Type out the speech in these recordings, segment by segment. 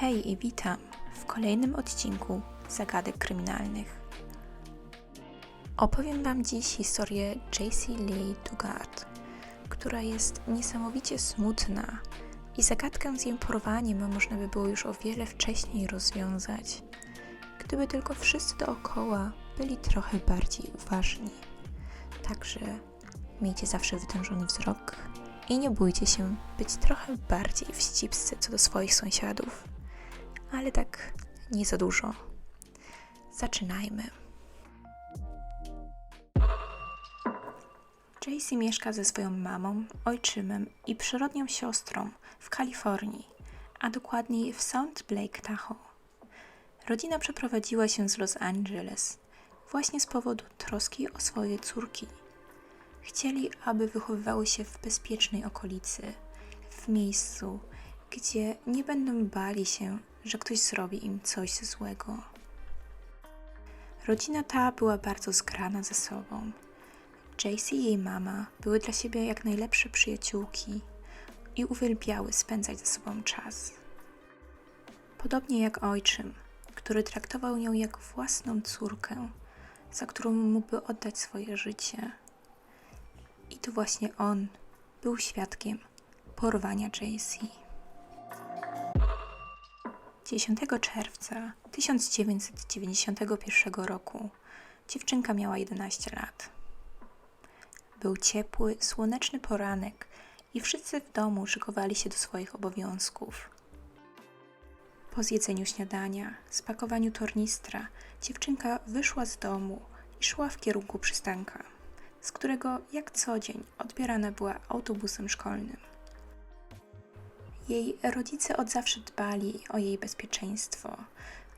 Hej i witam w kolejnym odcinku Zagadek Kryminalnych. Opowiem Wam dziś historię JC Lee Dugard, która jest niesamowicie smutna i zagadkę z jej porwaniem można by było już o wiele wcześniej rozwiązać, gdyby tylko wszyscy dookoła byli trochę bardziej uważni. Także miejcie zawsze wytężony wzrok i nie bójcie się być trochę bardziej wścibscy co do swoich sąsiadów. Ale tak nie za dużo. Zaczynajmy. JC mieszka ze swoją mamą, ojczymem i przyrodnią siostrą w Kalifornii, a dokładniej w South Lake Tahoe. Rodzina przeprowadziła się z Los Angeles właśnie z powodu troski o swoje córki. Chcieli, aby wychowywały się w bezpiecznej okolicy, w miejscu, gdzie nie będą bali się, że ktoś zrobi im coś złego. Rodzina ta była bardzo zgrana ze sobą. JC i jej mama były dla siebie jak najlepsze przyjaciółki i uwielbiały spędzać ze sobą czas. Podobnie jak ojczym, który traktował ją jak własną córkę, za którą mógłby oddać swoje życie. I to właśnie on był świadkiem porwania JC. 10 czerwca 1991 roku dziewczynka miała 11 lat. Był ciepły, słoneczny poranek i wszyscy w domu szykowali się do swoich obowiązków. Po zjedzeniu śniadania, spakowaniu tornistra, dziewczynka wyszła z domu i szła w kierunku przystanka, z którego jak co dzień odbierana była autobusem szkolnym. Jej rodzice od zawsze dbali o jej bezpieczeństwo.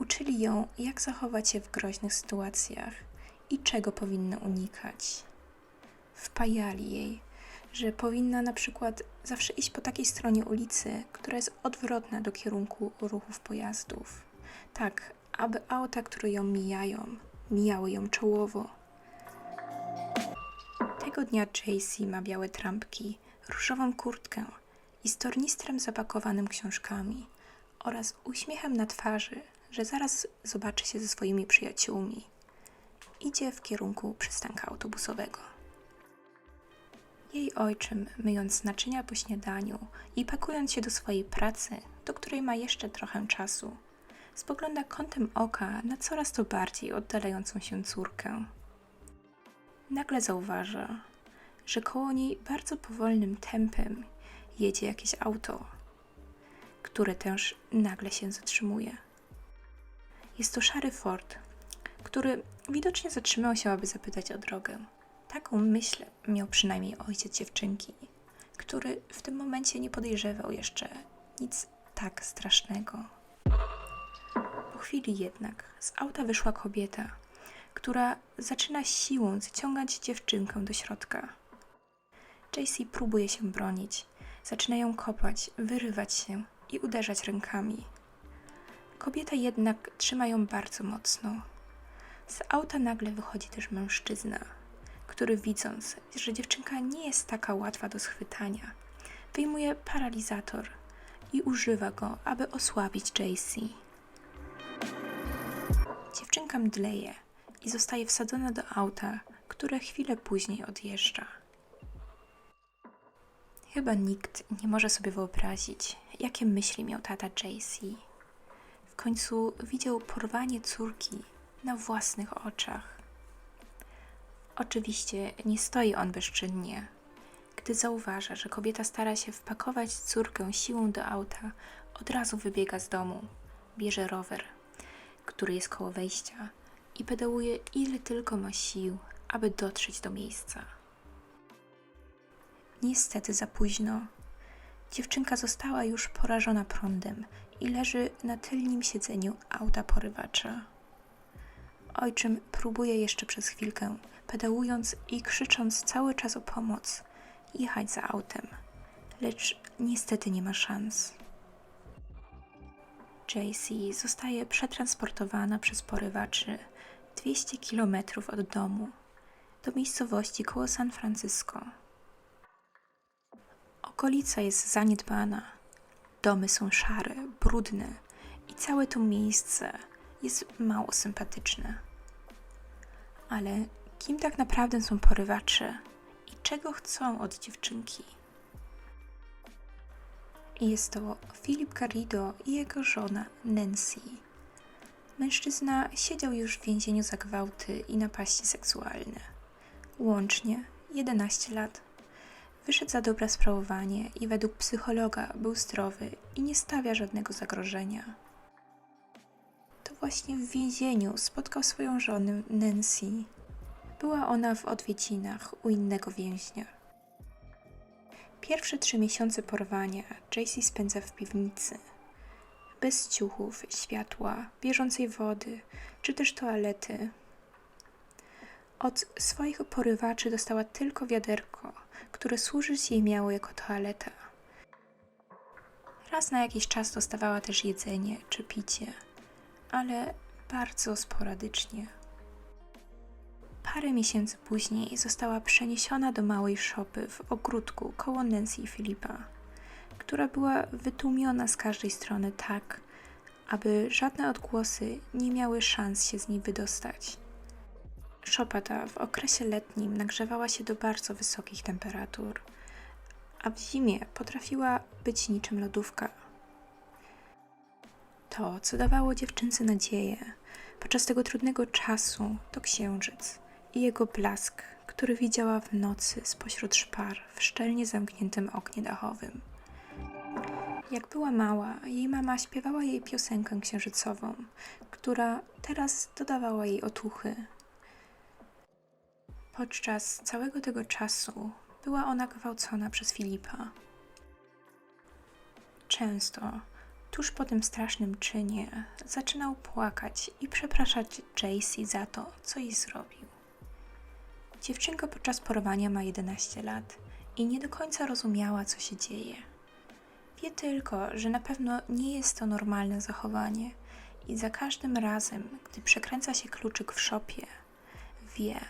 Uczyli ją, jak zachować się w groźnych sytuacjach i czego powinna unikać. Wpajali jej, że powinna na przykład zawsze iść po takiej stronie ulicy, która jest odwrotna do kierunku ruchów pojazdów. Tak, aby auta, które ją mijają, mijały ją czołowo. Tego dnia JC ma białe trampki, różową kurtkę i z tornistrem zapakowanym książkami oraz uśmiechem na twarzy, że zaraz zobaczy się ze swoimi przyjaciółmi. Idzie w kierunku przystanka autobusowego. Jej ojczym, myjąc naczynia po śniadaniu i pakując się do swojej pracy, do której ma jeszcze trochę czasu, spogląda kątem oka na coraz to bardziej oddalającą się córkę. Nagle zauważa, że koło niej bardzo powolnym tempem jedzie jakieś auto, które też nagle się zatrzymuje. Jest to szary Ford, który widocznie zatrzymał się, aby zapytać o drogę. Taką myśl miał przynajmniej ojciec dziewczynki, który w tym momencie nie podejrzewał jeszcze nic tak strasznego. Po chwili jednak z auta wyszła kobieta, która zaczyna siłą zaciągać dziewczynkę do środka. JC próbuje się bronić, zaczyna ją kopać, wyrywać się i uderzać rękami. Kobieta jednak trzyma ją bardzo mocno. Z auta nagle wychodzi też mężczyzna, który widząc, że dziewczynka nie jest taka łatwa do schwytania, wyjmuje paralizator i używa go, aby osłabić JC. Dziewczynka mdleje i zostaje wsadzona do auta, które chwilę później odjeżdża. Chyba nikt nie może sobie wyobrazić, jakie myśli miał tata JC. W końcu widział porwanie córki na własnych oczach. Oczywiście nie stoi on bezczynnie. Gdy zauważa, że kobieta stara się wpakować córkę siłą do auta, od razu wybiega z domu, bierze rower, który jest koło wejścia i pedałuje ile tylko ma sił, aby dotrzeć do miejsca. Niestety za późno. Dziewczynka została już porażona prądem i leży na tylnym siedzeniu auta porywacza. Ojczym próbuje jeszcze przez chwilkę, pedałując i krzycząc cały czas o pomoc, jechać za autem, lecz niestety nie ma szans. JC zostaje przetransportowana przez porywaczy 200 kilometrów od domu do miejscowości koło San Francisco. Okolica jest zaniedbana. Domy są szare, brudne i całe to miejsce jest mało sympatyczne. Ale kim tak naprawdę są porywacze i czego chcą od dziewczynki? Jest to Filip Garrido i jego żona Nancy. Mężczyzna siedział już w więzieniu za gwałty i napaści seksualne. Łącznie 11 lat. Wyszedł za dobre sprawowanie i według psychologa był zdrowy i nie stawia żadnego zagrożenia. To właśnie w więzieniu spotkał swoją żonę Nancy. Była ona w odwiedzinach u innego więźnia. Pierwsze trzy miesiące porwania JC spędza w piwnicy. Bez ciuchów, światła, bieżącej wody czy też toalety. Od swoich porywaczy dostała tylko wiaderko, które służyć jej miało jako toaleta. Raz na jakiś czas dostawała też jedzenie czy picie, ale bardzo sporadycznie. Parę miesięcy później została przeniesiona do małej szopy w ogródku koło Nancy i Filipa, która była wytłumiona z każdej strony tak, aby żadne odgłosy nie miały szans się z niej wydostać. Szopa ta w okresie letnim nagrzewała się do bardzo wysokich temperatur, a w zimie potrafiła być niczym lodówka. To, co dawało dziewczynce nadzieję podczas tego trudnego czasu, to księżyc i jego blask, który widziała w nocy spośród szpar w szczelnie zamkniętym oknie dachowym. Jak była mała, jej mama śpiewała jej piosenkę księżycową, która teraz dodawała jej otuchy. Podczas całego tego czasu była ona gwałcona przez Filipa. Często, tuż po tym strasznym czynie, zaczynał płakać i przepraszać Jaycee za to, co jej zrobił. Dziewczynka podczas porwania ma 11 lat i nie do końca rozumiała, co się dzieje. Wie tylko, że na pewno nie jest to normalne zachowanie i za każdym razem, gdy przekręca się kluczyk w szopie, wie,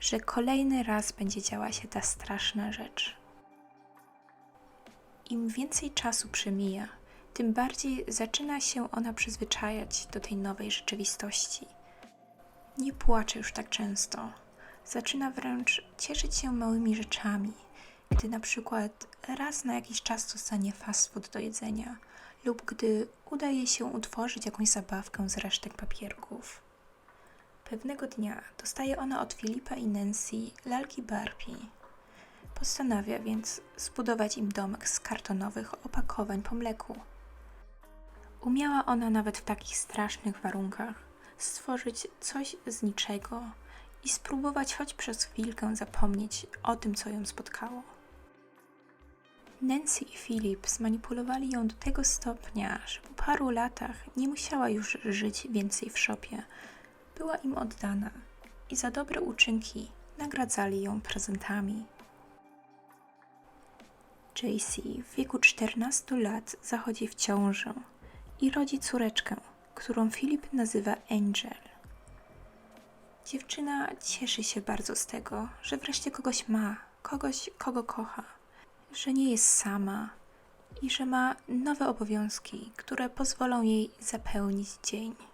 że kolejny raz będzie działa się ta straszna rzecz. Im więcej czasu przemija, tym bardziej zaczyna się ona przyzwyczajać do tej nowej rzeczywistości. Nie płacze już tak często. Zaczyna wręcz cieszyć się małymi rzeczami, gdy na przykład raz na jakiś czas dostanie fast food do jedzenia lub gdy udaje się utworzyć jakąś zabawkę z resztek papierków. Pewnego dnia dostaje ona od Filipa i Nancy lalki Barbie. Postanawia więc zbudować im domek z kartonowych opakowań po mleku. Umiała ona nawet w takich strasznych warunkach stworzyć coś z niczego i spróbować choć przez chwilkę zapomnieć o tym, co ją spotkało. Nancy i Filip zmanipulowali ją do tego stopnia, że po paru latach nie musiała już żyć więcej w szopie. Była im oddana i za dobre uczynki nagradzali ją prezentami. JC w wieku 14 lat zachodzi w ciążę i rodzi córeczkę, którą Filip nazywa Angel. Dziewczyna cieszy się bardzo z tego, że wreszcie kogoś ma, kogoś, kogo kocha, że nie jest sama i że ma nowe obowiązki, które pozwolą jej zapełnić dzień.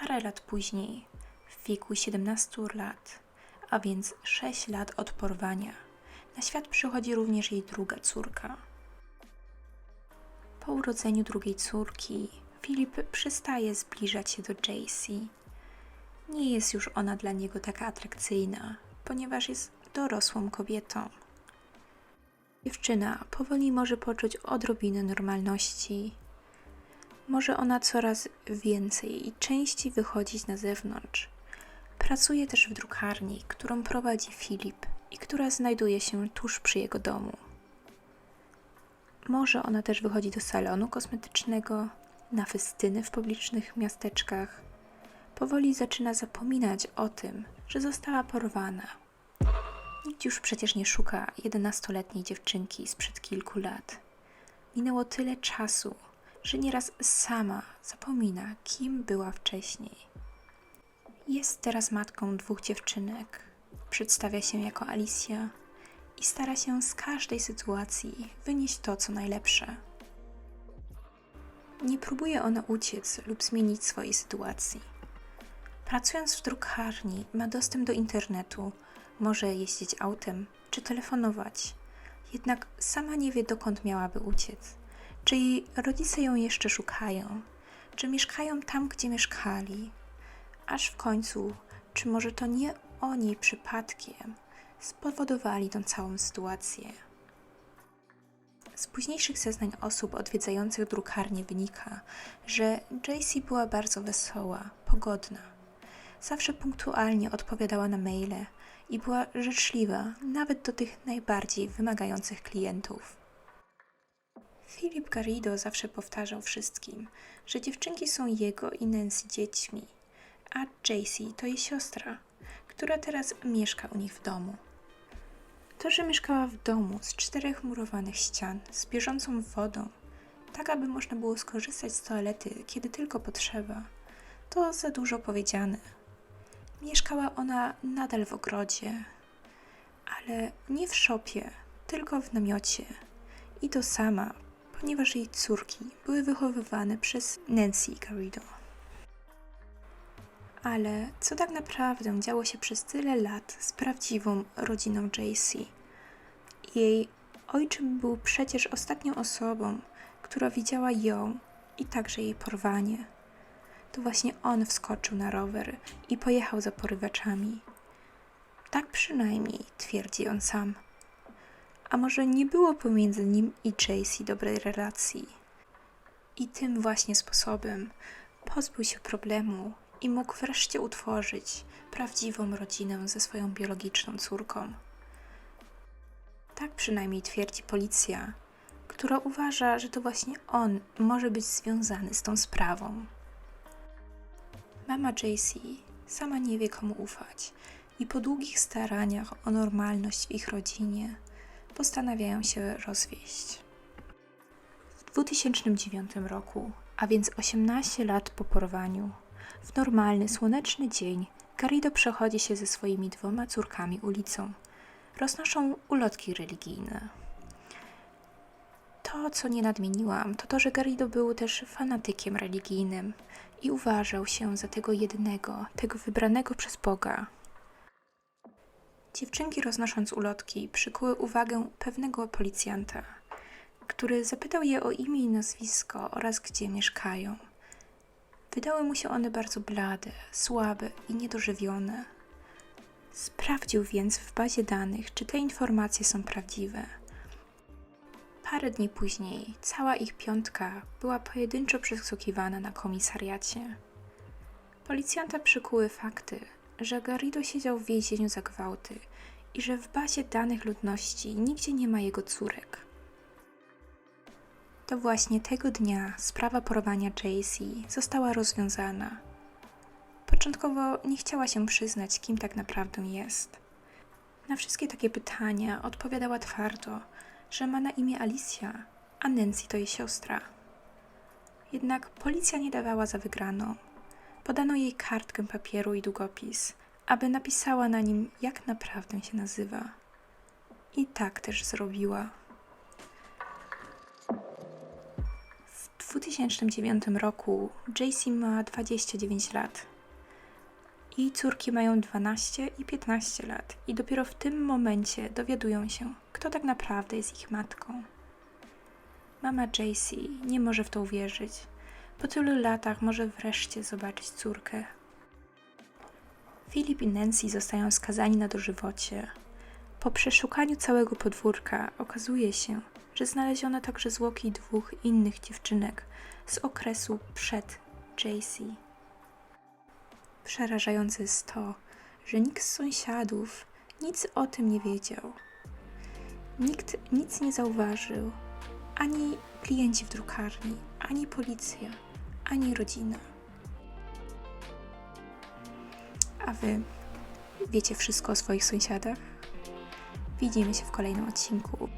Parę lat później, w wieku 17 lat, a więc 6 lat od porwania, na świat przychodzi również jej druga córka. Po urodzeniu drugiej córki, Filip przestaje zbliżać się do JC. Nie jest już ona dla niego taka atrakcyjna, ponieważ jest dorosłą kobietą. Dziewczyna powoli może poczuć odrobinę normalności. Może ona coraz więcej i częściej wychodzić na zewnątrz. Pracuje też w drukarni, którą prowadzi Filip i która znajduje się tuż przy jego domu. Może ona też wychodzi do salonu kosmetycznego, na festyny w publicznych miasteczkach. Powoli zaczyna zapominać o tym, że została porwana. Nikt już przecież nie szuka jedenastoletniej dziewczynki sprzed kilku lat. Minęło tyle czasu, że nieraz sama zapomina, kim była wcześniej. Jest teraz matką dwóch dziewczynek. Przedstawia się jako Alicja i stara się z każdej sytuacji wynieść to, co najlepsze. nie próbuje ona uciec lub zmienić swojej sytuacji. Pracując w drukarni, ma dostęp do internetu, może jeździć autem czy telefonować. Jednak sama nie wie, dokąd miałaby uciec. Czy jej rodzice ją jeszcze szukają? Czy mieszkają tam, gdzie mieszkali? Aż w końcu, czy może to nie oni przypadkiem spowodowali tą całą sytuację? Z późniejszych zeznań osób odwiedzających drukarnię wynika, że JC była bardzo wesoła, pogodna. Zawsze punktualnie odpowiadała na maile i była życzliwa nawet do tych najbardziej wymagających klientów. Filip Garrido zawsze powtarzał wszystkim, że dziewczynki są jego i Nancy dziećmi, a JC to jej siostra, która teraz mieszka u nich w domu. To, że mieszkała w domu z czterech murowanych ścian, z bieżącą wodą, tak aby można było skorzystać z toalety, kiedy tylko potrzeba, to za dużo powiedziane. Mieszkała ona nadal w ogrodzie, ale nie w szopie, tylko w namiocie. I to sama, ponieważ jej córki były wychowywane przez Nancy Garrido. Ale co tak naprawdę działo się przez tyle lat z prawdziwą rodziną JC? Jej ojczym był przecież ostatnią osobą, która widziała ją i także jej porwanie. To właśnie on wskoczył na rower i pojechał za porywaczami. Tak przynajmniej twierdzi on sam. A może nie było pomiędzy nim i JC dobrej relacji? I tym właśnie sposobem pozbył się problemu i mógł wreszcie utworzyć prawdziwą rodzinę ze swoją biologiczną córką. Tak przynajmniej twierdzi policja, która uważa, że to właśnie on może być związany z tą sprawą. Mama JC sama nie wie komu ufać i po długich staraniach o normalność w ich rodzinie postanawiają się rozwieść. W 2009 roku, a więc 18 lat po porwaniu, w normalny, słoneczny dzień Garrido przechodzi się ze swoimi dwoma córkami ulicą. Roznoszą ulotki religijne. To, co nie nadmieniłam, to to, że Garrido był też fanatykiem religijnym i uważał się za tego jednego, tego wybranego przez Boga. Dziewczynki roznosząc ulotki przykuły uwagę pewnego policjanta, który zapytał je o imię i nazwisko oraz gdzie mieszkają. Wydały mu się one bardzo blade, słabe i niedożywione. Sprawdził więc w bazie danych, czy te informacje są prawdziwe. Parę dni później cała ich piątka była pojedynczo przesłuchiwana na komisariacie. Policjanta przykuły fakty, że Garrido siedział w więzieniu za gwałty i że w bazie danych ludności nigdzie nie ma jego córek. To właśnie tego dnia sprawa porwania JC została rozwiązana. Początkowo nie chciała się przyznać, kim tak naprawdę jest. Na wszystkie takie pytania odpowiadała twardo, że ma na imię Alicja, a Nancy to jej siostra. Jednak policja nie dawała za wygraną. Podano jej kartkę papieru i długopis, aby napisała na nim, jak naprawdę się nazywa. I tak też zrobiła. W 2009 roku JC ma 29 lat. Jej córki mają 12 i 15 lat, i dopiero w tym momencie dowiadują się, kto tak naprawdę jest ich matką. Mama JC nie może w to uwierzyć. Po tylu latach może wreszcie zobaczyć córkę. Filip i Nancy zostają skazani na dożywocie. Po przeszukaniu całego podwórka okazuje się, że znaleziono także zwłoki dwóch innych dziewczynek z okresu przed JC. Przerażające jest to, że nikt z sąsiadów nic o tym nie wiedział. Nikt nic nie zauważył, ani klienci w drukarni, ani policja, ani rodzina. A wy wiecie wszystko o swoich sąsiadach? Widzimy się w kolejnym odcinku.